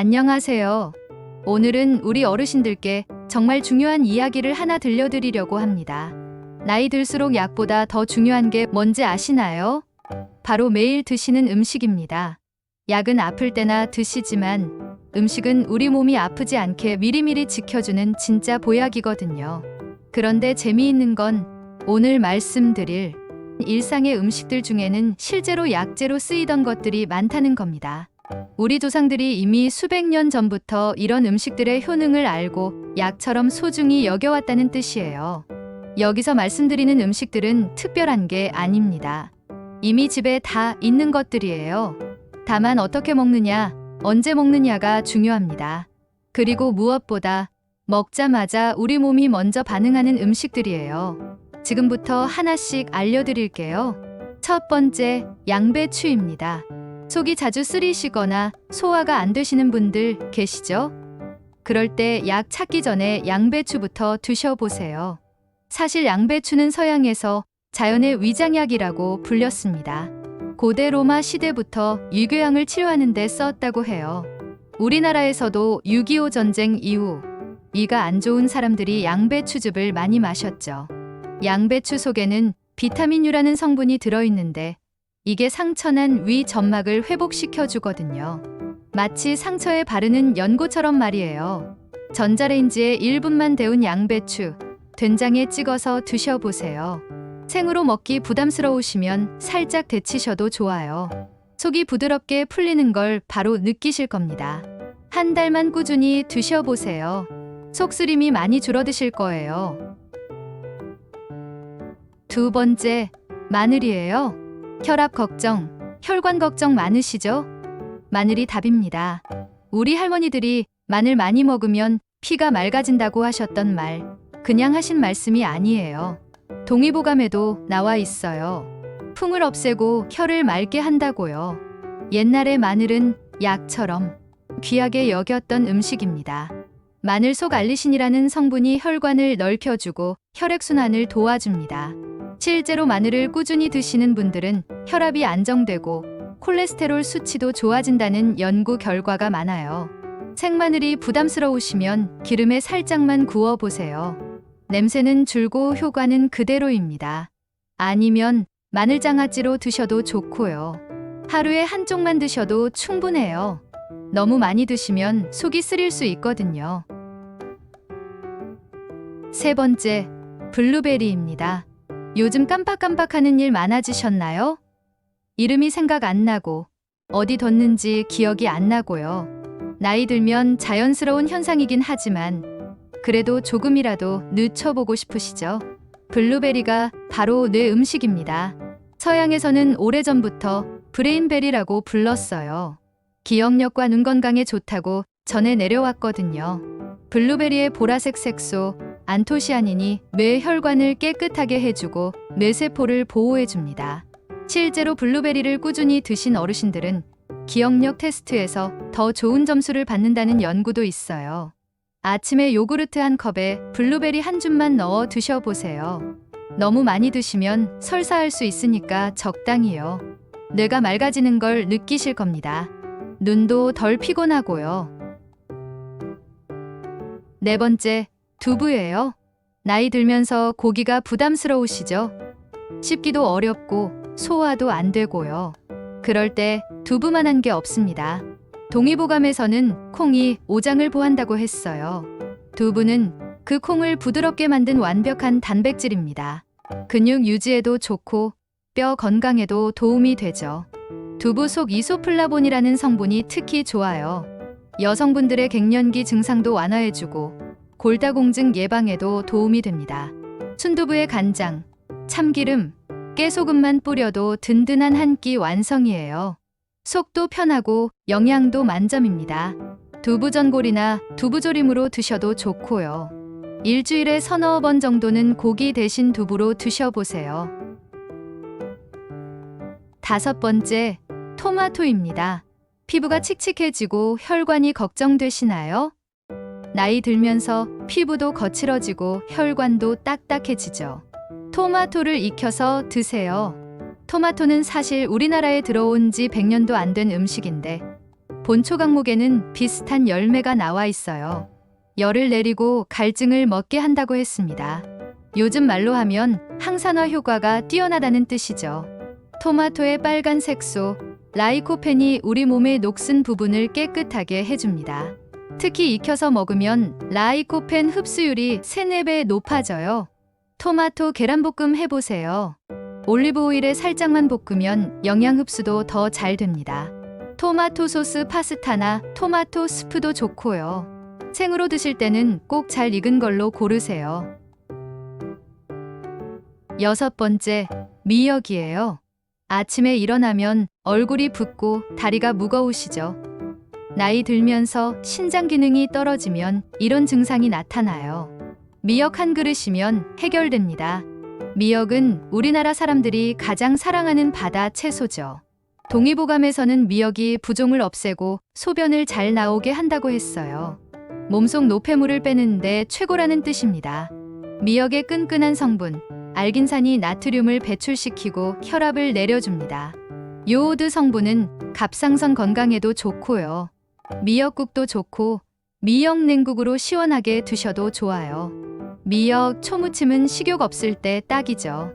안녕하세요. 오늘은 우리 어르신들께 정말 중요한 이야기를 하나 들려드리려고 합니다. 나이 들수록 약보다 더 중요한 게 뭔지 아시나요? 바로 매일 드시는 음식입니다. 약은 아플 때나 드시지만 음식은 우리 몸이 아프지 않게 미리미리 지켜주는 진짜 보약이거든요. 그런데 재미있는 건 오늘 말씀드릴 일상의 음식들 중에는 실제로 약재로 쓰이던 것들이 많다는 겁니다. 우리 조상들이 이미 수백 년 전부터 이런 음식들의 효능을 알고 약처럼 소중히 여겨왔다는 뜻이에요. 여기서 말씀드리는 음식들은 특별한 게 아닙니다. 이미 집에 다 있는 것들이에요. 다만 어떻게 먹느냐, 언제 먹느냐가 중요합니다. 그리고 무엇보다 먹자마자 우리 몸이 먼저 반응하는 음식들이에요. 지금부터 하나씩 알려드릴게요. 첫 번째, 양배추입니다. 속이 자주 쓰리시거나 소화가 안 되시는 분들 계시죠? 그럴 때 약 찾기 전에 양배추부터 드셔보세요. 사실 양배추는 서양에서 자연의 위장약이라고 불렸습니다. 고대 로마 시대부터 유교양을 치료하는 데 썼다고 해요. 우리나라에서도 6.25 전쟁 이후 위가 안 좋은 사람들이 양배추즙을 많이 마셨죠. 양배추 속에는 비타민유라는 성분이 들어있는데 이게 상처난 위 점막을 회복시켜 주거든요. 마치 상처에 바르는 연고처럼 말이에요. 전자레인지에 1분만 데운 양배추, 된장에 찍어서 드셔보세요. 생으로 먹기 부담스러우시면 살짝 데치셔도 좋아요. 속이 부드럽게 풀리는 걸 바로 느끼실 겁니다. 한 달만 꾸준히 드셔보세요. 속쓰림이 많이 줄어드실 거예요. 두 번째, 마늘이에요. 혈압 걱정, 혈관 걱정 많으시죠? 마늘이 답입니다. 우리 할머니들이 마늘 많이 먹으면 피가 맑아진다고 하셨던 말, 그냥 하신 말씀이 아니에요. 동의보감에도 나와 있어요. 풍을 없애고 혈을 맑게 한다고요. 옛날에 마늘은 약처럼 귀하게 여겼던 음식입니다. 마늘 속 알리신이라는 성분이 혈관을 넓혀주고 혈액순환을 도와줍니다. 실제로 마늘을 꾸준히 드시는 분들은 혈압이 안정되고 콜레스테롤 수치도 좋아진다는 연구 결과가 많아요. 생마늘이 부담스러우시면 기름에 살짝만 구워 보세요. 냄새는 줄고 효과는 그대로입니다. 아니면 마늘장아찌로 드셔도 좋고요. 하루에 한쪽만 드셔도 충분해요. 너무 많이 드시면 속이 쓰릴 수 있거든요. 세 번째, 블루베리입니다. 요즘 깜빡깜빡하는 일 많아지셨나요? 이름이 생각 안 나고 어디 뒀는지 기억이 안 나고요. 나이 들면 자연스러운 현상이긴 하지만 그래도 조금이라도 늦춰보고 싶으시죠? 블루베리가 바로 뇌 음식입니다. 서양에서는 오래전부터 브레인베리라고 불렀어요. 기억력과 눈 건강에 좋다고 전해 내려왔거든요. 블루베리의 보라색 색소 안토시아닌이 뇌 혈관을 깨끗하게 해주고 뇌세포를 보호해줍니다. 실제로 블루베리를 꾸준히 드신 어르신들은 기억력 테스트에서 더 좋은 점수를 받는다는 연구도 있어요. 아침에 요구르트 한 컵에 블루베리 한 줌만 넣어 드셔보세요. 너무 많이 드시면 설사할 수 있으니까 적당히요. 뇌가 맑아지는 걸 느끼실 겁니다. 눈도 덜 피곤하고요. 네 번째, 두부예요. 나이 들면서 고기가 부담스러우시죠? 씹기도 어렵고 소화도 안 되고요. 그럴 때 두부만한 게 없습니다. 동의보감에서는 콩이 오장을 보한다고 했어요. 두부는 그 콩을 부드럽게 만든 완벽한 단백질입니다. 근육 유지에도 좋고 뼈 건강에도 도움이 되죠. 두부 속 이소플라본이라는 성분이 특히 좋아요. 여성분들의 갱년기 증상도 완화해주고 골다공증 예방에도 도움이 됩니다. 순두부에 간장, 참기름, 깨소금만 뿌려도 든든한 한 끼 완성이에요. 속도 편하고 영양도 만점입니다. 두부전골이나 두부조림으로 드셔도 좋고요. 일주일에 서너 번 정도는 고기 대신 두부로 드셔보세요. 다섯 번째, 토마토입니다. 피부가 칙칙해지고 혈관이 걱정되시나요? 나이 들면서 피부도 거칠어지고 혈관도 딱딱해지죠. 토마토를 익혀서 드세요. 토마토는 사실 우리나라에 들어온 지 100년도 안 된 음식인데 본초 강목에는 비슷한 열매가 나와 있어요. 열을 내리고 갈증을 먹게 한다고 했습니다. 요즘 말로 하면 항산화 효과가 뛰어나다는 뜻이죠. 토마토의 빨간 색소, 라이코펜이 우리 몸의 녹슨 부분을 깨끗하게 해줍니다. 특히 익혀서 먹으면 라이코펜 흡수율이 3, 4배 높아져요. 토마토 계란볶음 해보세요. 올리브 오일에 살짝만 볶으면 영양 흡수도 더 잘 됩니다. 토마토 소스 파스타나 토마토 스프도 좋고요. 생으로 드실 때는 꼭 잘 익은 걸로 고르세요. 여섯 번째, 미역이에요. 아침에 일어나면 얼굴이 붓고 다리가 무거우시죠? 나이 들면서 신장 기능이 떨어지면 이런 증상이 나타나요. 미역 한 그릇이면 해결됩니다. 미역은 우리나라 사람들이 가장 사랑하는 바다 채소죠. 동의보감에서는 미역이 부종을 없애고 소변을 잘 나오게 한다고 했어요. 몸속 노폐물을 빼는데 최고라는 뜻입니다. 미역의 끈끈한 성분, 알긴산이 나트륨을 배출시키고 혈압을 내려줍니다. 요오드 성분은 갑상선 건강에도 좋고요. 미역국도 좋고 미역 냉국으로 시원하게 드셔도 좋아요. 미역 초무침은 식욕 없을 때 딱이죠.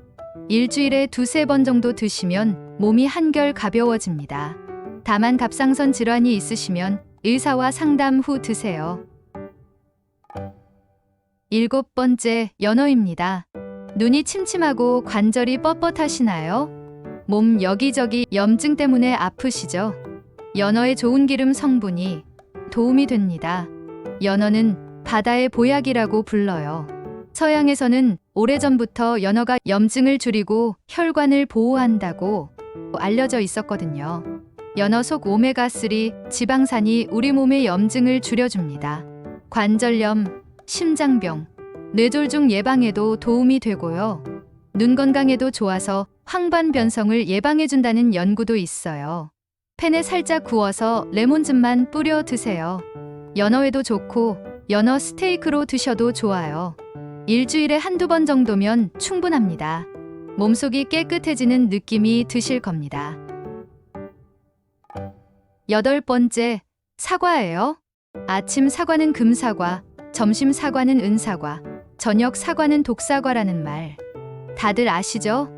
일주일에 두세 번 정도 드시면 몸이 한결 가벼워집니다. 다만 갑상선 질환이 있으시면 의사와 상담 후 드세요. 일곱 번째, 연어입니다. 눈이 침침하고 관절이 뻣뻣하시나요? 몸 여기저기 염증 때문에 아프시죠? 연어의 좋은 기름 성분이 도움이 됩니다. 연어는 바다의 보약이라고 불러요. 서양에서는 오래전부터 연어가 염증을 줄이고 혈관을 보호한다고 알려져 있었거든요. 연어 속 오메가3 지방산이 우리 몸의 염증을 줄여줍니다. 관절염, 심장병, 뇌졸중 예방에도 도움이 되고요. 눈 건강에도 좋아서 황반 변성을 예방해준다는 연구도 있어요. 팬에 살짝 구워서 레몬즙만 뿌려 드세요. 연어회도 좋고 연어 스테이크로 드셔도 좋아요. 일주일에 한두 번 정도면 충분합니다. 몸속이 깨끗해지는 느낌이 드실 겁니다. 여덟 번째, 사과예요. 아침 사과는 금사과, 점심 사과는 은사과, 저녁 사과는 독사과라는 말. 다들 아시죠?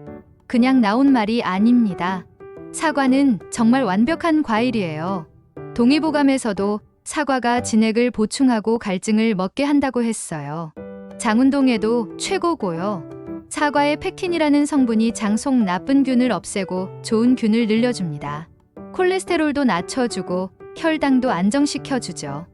그냥 나온 말이 아닙니다. 사과는 정말 완벽한 과일이에요. 동의보감에서도 사과가 진액을 보충하고 갈증을 먹게 한다고 했어요. 장운동에도 최고고요. 사과의 펙틴이라는 성분이 장 속 나쁜 균을 없애고 좋은 균을 늘려줍니다. 콜레스테롤도 낮춰주고 혈당도 안정시켜주죠.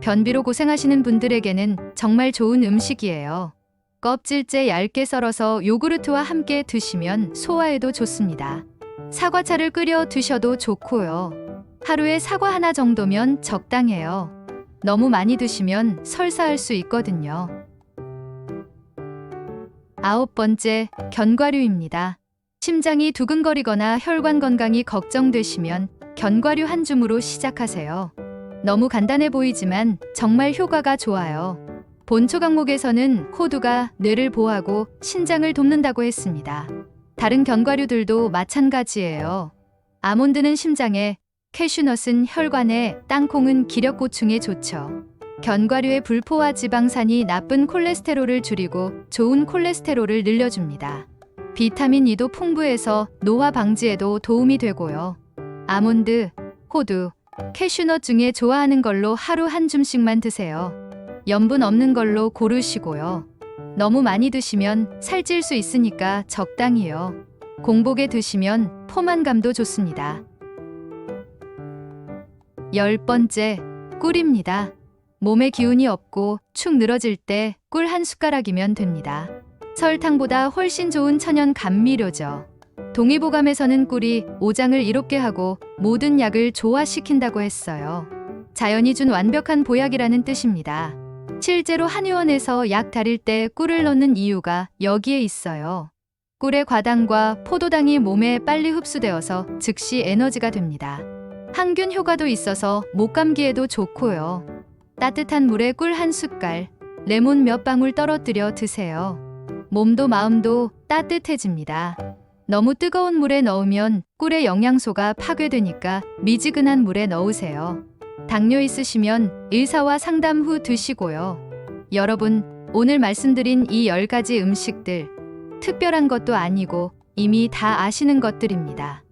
변비로 고생하시는 분들에게는 정말 좋은 음식이에요. 껍질째 얇게 썰어서 요구르트와 함께 드시면 소화에도 좋습니다. 사과차를 끓여 드셔도 좋고요. 하루에 사과 하나 정도면 적당해요. 너무 많이 드시면 설사할 수 있거든요. 아홉 번째, 견과류입니다. 심장이 두근거리거나 혈관 건강이 걱정되시면 견과류 한 줌으로 시작하세요. 너무 간단해 보이지만 정말 효과가 좋아요. 본초 강목에서는 호두가 뇌를 보호하고 신장을 돕는다고 했습니다. 다른 견과류들도 마찬가지예요. 아몬드는 심장에, 캐슈넛은 혈관에, 땅콩은 기력 보충에 좋죠. 견과류의 불포화 지방산이 나쁜 콜레스테롤을 줄이고 좋은 콜레스테롤을 늘려줍니다. 비타민 E도 풍부해서 노화 방지에도 도움이 되고요. 아몬드, 호두, 캐슈넛 중에 좋아하는 걸로 하루 한 줌씩만 드세요. 염분 없는 걸로 고르시고요. 너무 많이 드시면 살찔 수 있으니까 적당히요. 공복에 드시면 포만감도 좋습니다. 열 번째, 꿀입니다. 몸에 기운이 없고 축 늘어질 때 꿀 한 숟가락이면 됩니다. 설탕보다 훨씬 좋은 천연 감미료죠. 동의보감에서는 꿀이 오장을 이롭게 하고 모든 약을 조화시킨다고 했어요. 자연이 준 완벽한 보약이라는 뜻입니다. 실제로 한의원에서 약 다릴 때 꿀을 넣는 이유가 여기에 있어요. 꿀의 과당과 포도당이 몸에 빨리 흡수되어서 즉시 에너지가 됩니다. 항균 효과도 있어서 목 감기에도 좋고요. 따뜻한 물에 꿀 한 숟갈, 레몬 몇 방울 떨어뜨려 드세요. 몸도 마음도 따뜻해집니다. 너무 뜨거운 물에 넣으면 꿀의 영양소가 파괴되니까 미지근한 물에 넣으세요. 당뇨 있으시면 의사와 상담 후 드시고요. 여러분, 오늘 말씀드린 이 10가지 음식들, 특별한 것도 아니고 이미 다 아시는 것들입니다.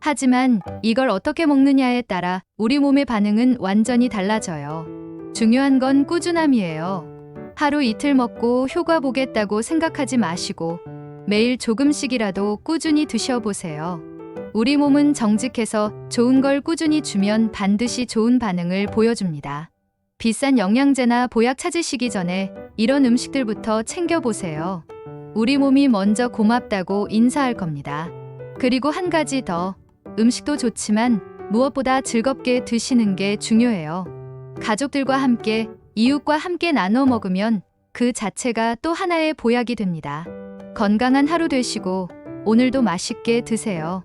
하지만 이걸 어떻게 먹느냐에 따라 우리 몸의 반응은 완전히 달라져요. 중요한 건 꾸준함이에요. 하루 이틀 먹고 효과 보겠다고 생각하지 마시고 매일 조금씩이라도 꾸준히 드셔보세요. 우리 몸은 정직해서 좋은 걸 꾸준히 주면 반드시 좋은 반응을 보여줍니다. 비싼 영양제나 보약 찾으시기 전에 이런 음식들부터 챙겨보세요. 우리 몸이 먼저 고맙다고 인사할 겁니다. 그리고 한 가지 더. 음식도 좋지만 무엇보다 즐겁게 드시는 게 중요해요. 가족들과 함께, 이웃과 함께 나눠 먹으면 그 자체가 또 하나의 보약이 됩니다. 건강한 하루 되시고 오늘도 맛있게 드세요.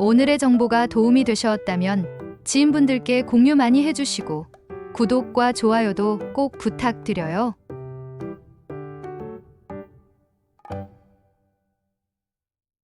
오늘의 정보가 도움이 되셨다면 지인분들께 공유 많이 해주시고 구독과 좋아요도 꼭 부탁드려요.